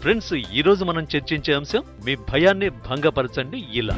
Friends ఈరోజు మనం చర్చించే అంశం మీ భయాన్ని భంగపరచండి ఇలా.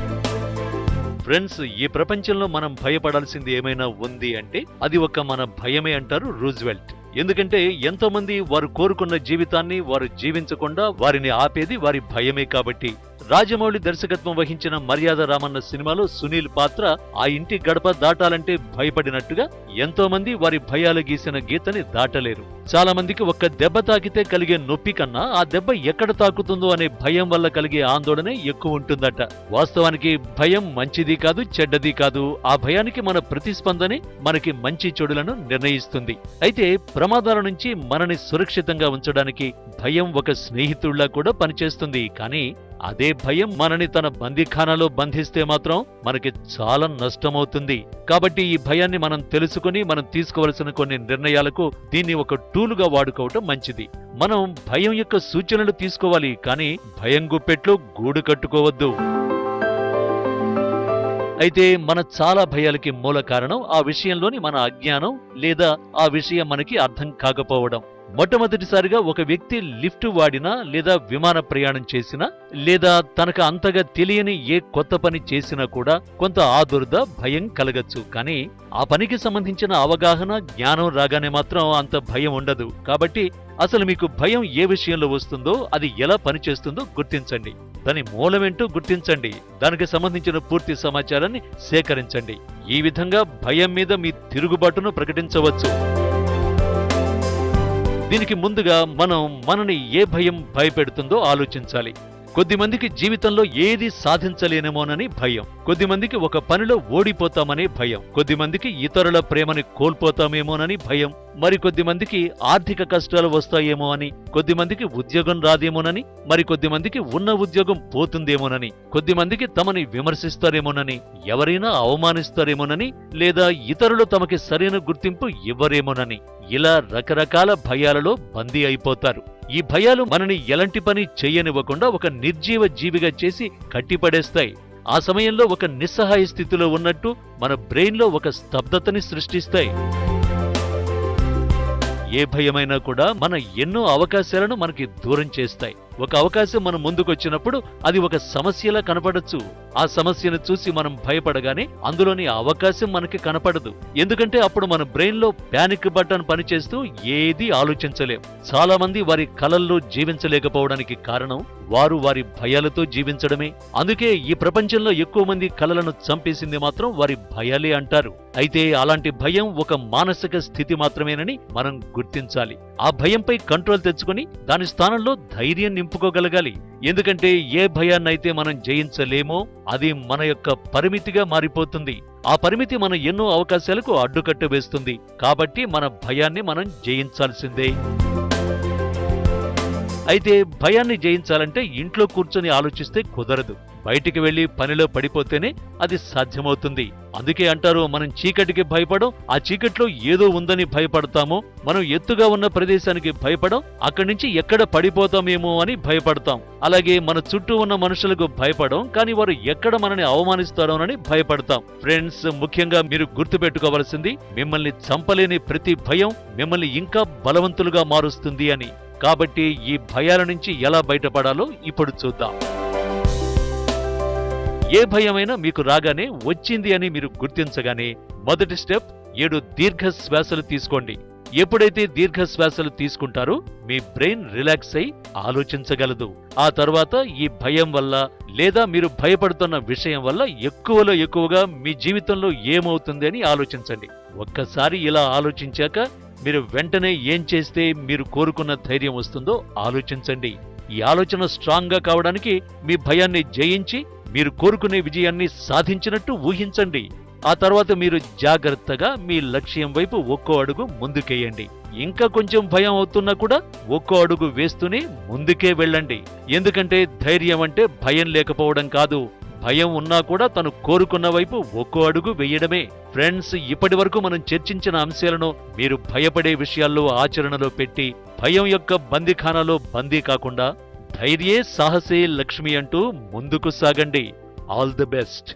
ఫ్రెండ్స్ ఈ ప్రపంచంలో మనం భయపడాల్సింది ఏమైనా ఉంది అంటే అది ఒక మన భయమే అంటారు రూజ్వెల్ట్. ఎందుకంటే ఎంతో మంది వారు కోరుకున్న జీవితాన్ని వారు జీవించకుండా వారిని ఆపేది వారి భయమే కాబట్టి. రాజమౌళి దర్శకత్వం వహించిన మర్యాద రామన్న సినిమాలో సునీల్ పాత్ర ఆ ఇంటి గడప దాటాలంటే భయపడినట్టుగా ఎంతో మంది వారి భయాలు గీసిన గీతని దాటలేరు. చాలా మందికి ఒక్క దెబ్బ తాకితే కలిగే నొప్పి కన్నా ఆ దెబ్బ ఎక్కడ తాకుతుందో అనే భయం వల్ల కలిగే ఆందోళనే ఎక్కువ ఉంటుందట. వాస్తవానికి భయం మంచిది కాదు చెడ్డది కాదు. ఆ భయానికి మన ప్రతిస్పందనే మనకి మంచి చెడులను నిర్ణయిస్తుంది. అయితే ప్రమాదాల నుంచి మనని సురక్షితంగా ఉంచడానికి భయం ఒక స్నేహితుడిలా కూడా పనిచేస్తుంది. కానీ అదే భయం మనని తన బందీఖానాలో బంధిస్తే మాత్రం మనకి చాలా నష్టమవుతుంది. కాబట్టి ఈ భయాన్ని మనం తెలుసుకుని మనం తీసుకోవలసిన కొన్ని నిర్ణయాలకు దీన్ని ఒక టూలుగా వాడుకోవటం మంచిది. మనం భయం యొక్క సూచనలు తీసుకోవాలి కానీ భయం గుప్పెట్లో గూడు కట్టుకోవద్దు. అయితే మన చాలా భయాలకి మూల కారణం ఆ విషయంలోని మన అజ్ఞానం లేదా ఆ విషయం మనకి అర్థం కాకపోవడం. మొట్టమొదటిసారిగా ఒక వ్యక్తి లిఫ్ట్ వాడినా లేదా విమాన ప్రయాణం చేసినా లేదా తనకు అంతగా తెలియని ఏ కొత్త పని చేసినా కూడా కొంత ఆదుర్ద భయం కలగచ్చు. కానీ ఆ పనికి సంబంధించిన అవగాహన జ్ఞానం రాగానే మాత్రం అంత భయం ఉండదు. కాబట్టి అసలు మీకు భయం ఏ విషయంలో వస్తుందో అది ఎలా పనిచేస్తుందో గుర్తించండి. దాని మూలమేంటో గుర్తించండి. దానికి సంబంధించిన పూర్తి సమాచారాన్ని సేకరించండి. ఈ విధంగా భయం మీద మీ తిరుగుబాటును ప్రకటించవచ్చు. దీనికి ముందుగా మనం మనని ఏ భయం భయపెడుతుందో ఆలోచించాలి. కొద్దిమందికి జీవితంలో ఏది సాధించలేనేమోనని భయం. కొద్దిమందికి ఒక పనిలో ఓడిపోతామనే భయం. కొద్దిమందికి ఇతరుల ప్రేమని కోల్పోతామేమోనని భయం. మరికొద్దిమందికి ఆర్థిక కష్టాలు వస్తాయేమో అని. కొద్దిమందికి ఉద్యోగం రాదేమోనని. మరికొద్దిమందికి ఉన్న ఉద్యోగం పోతుందేమోనని. కొద్దిమందికి తమని విమర్శిస్తారేమోనని. ఎవరైనా అవమానిస్తారేమోనని. లేదా ఇతరులు తమకి సరైన గుర్తింపు ఇవ్వరేమోనని. ఇలా రకరకాల భయాలలో బందీ అయిపోతారు. ఈ భయాలు మనని ఎలాంటి పని చేయనివ్వకుండా ఒక నిర్జీవ జీవిగా చేసి కట్టిపడేస్తాయి. ఆ సమయంలో ఒక నిస్సహాయ స్థితిలో ఉన్నట్టు మన బ్రెయిన్లో ఒక స్తబ్దతని సృష్టిస్తాయి. ఏ భయమైనా కూడా మన ఎన్నో అవకాశాలను మనకి దూరం చేస్తాయి. ఒక అవకాశం మనం ముందుకొచ్చినప్పుడు అది ఒక సమస్యలా కనపడచ్చు. ఆ సమస్యను చూసి మనం భయపడగానే అందులోని అవకాశం మనకి కనపడదు. ఎందుకంటే అప్పుడు మన బ్రెయిన్లో ప్యానిక్ బటన్ పనిచేస్తూ ఏది ఆలోచించలేం. చాలా మంది వారి కలల్లో జీవించలేకపోవడానికి కారణం వారు వారి భయాలతో జీవించడమే. అందుకే ఈ ప్రపంచంలో ఎక్కువ మంది కలలను చంపేసింది మాత్రం వారి భయాలే అంటారు. అయితే అలాంటి భయం ఒక మానసిక స్థితి మాత్రమేనని మనం గుర్తించాలి. ఆ భయంపై కంట్రోల్ తెచ్చుకొని దాని స్థానంలో ధైర్యం ఒప్పుకోగలగాలి ఎందుకంటే ఏ భయాన్నైతే మనం జయించలేమో అది మన యొక్క పరిమితిగా మారిపోతుంది. ఆ పరిమితి మన ఎన్నో అవకాశాలకు అడ్డుకట్టు వేస్తుంది. కాబట్టి మన భయాన్ని మనం జయించాల్సిందే. అయితే భయాన్ని జయించాలంటే ఇంట్లో కూర్చొని ఆలోచిస్తే కుదరదు. బయటికి వెళ్ళి పనిలో పడిపోతేనే అది సాధ్యమవుతుంది. అందుకే అంటారు మనం చీకటికి భయపడం ఆ చీకట్లో ఏదో ఉందని భయపడతాము. మనం ఎత్తుగా ఉన్న ప్రదేశానికి భయపడం అక్కడి నుంచి ఎక్కడ పడిపోతామేమో అని భయపడతాం. అలాగే మన చుట్టూ ఉన్న మనుషులకు భయపడం కానీ వారు ఎక్కడ మనని అవమానిస్తారోనని భయపడతాం. ఫ్రెండ్స్ ముఖ్యంగా మీరు గుర్తుపెట్టుకోవాల్సింది మిమ్మల్ని చంపలేని ప్రతి భయం మిమ్మల్ని ఇంకా బలవంతులుగా మారుస్తుంది అని. కాబట్టి ఈ భయాల నుంచి ఎలా బయటపడాలో ఇప్పుడు చూద్దాం. ఏ భయమైనా మీకు రాగానే వచ్చింది అని మీరు గుర్తించగానే మొదటి స్టెప్ ఏడు దీర్ఘ శ్వాసలు తీసుకోండి. ఎప్పుడైతే దీర్ఘ శ్వాసలు తీసుకుంటారో మీ బ్రెయిన్ రిలాక్స్ అయి ఆలోచించగలదు. ఆ తర్వాత ఈ భయం వల్ల లేదా మీరు భయపడుతున్న విషయం వల్ల ఎక్కువలో ఎక్కువగా మీ జీవితంలో ఏమవుతుంది అని ఆలోచించండి. ఒక్కసారి ఇలా ఆలోచించాక మీరు వెంటనే ఏం చేస్తే మీరు కోరుకున్న ధైర్యం వస్తుందో ఆలోచించండి. ఈ ఆలోచన స్ట్రాంగ్గా కావడానికి మీ భయాన్ని జయించి మీరు కోరుకునే విజయాన్ని సాధించినట్టు ఊహించండి. ఆ తర్వాత మీరు జాగ్రత్తగా మీ లక్ష్యం వైపు ఒక్కో అడుగు ముందుకేయండి. ఇంకా కొంచెం భయం అవుతున్నా కూడా ఒక్కో అడుగు వేస్తూనే ముందుకే వెళ్ళండి. ఎందుకంటే ధైర్యం అంటే భయం లేకపోవడం కాదు. భయం ఉన్నా కూడా తను కోరుకున్న వైపు ఒక్కో అడుగు వేయడమే. ఫ్రెండ్స్ ఇప్పటి వరకు మనం చర్చించిన అంశాలను మీరు భయపడే విషయాల్లో ఆచరణలో పెట్టి భయం యొక్క బందీఖానాలో బందీ కాకుండా ధైర్యే సాహసే లక్ష్మి అంటూ ముందుకు సాగండి. All the best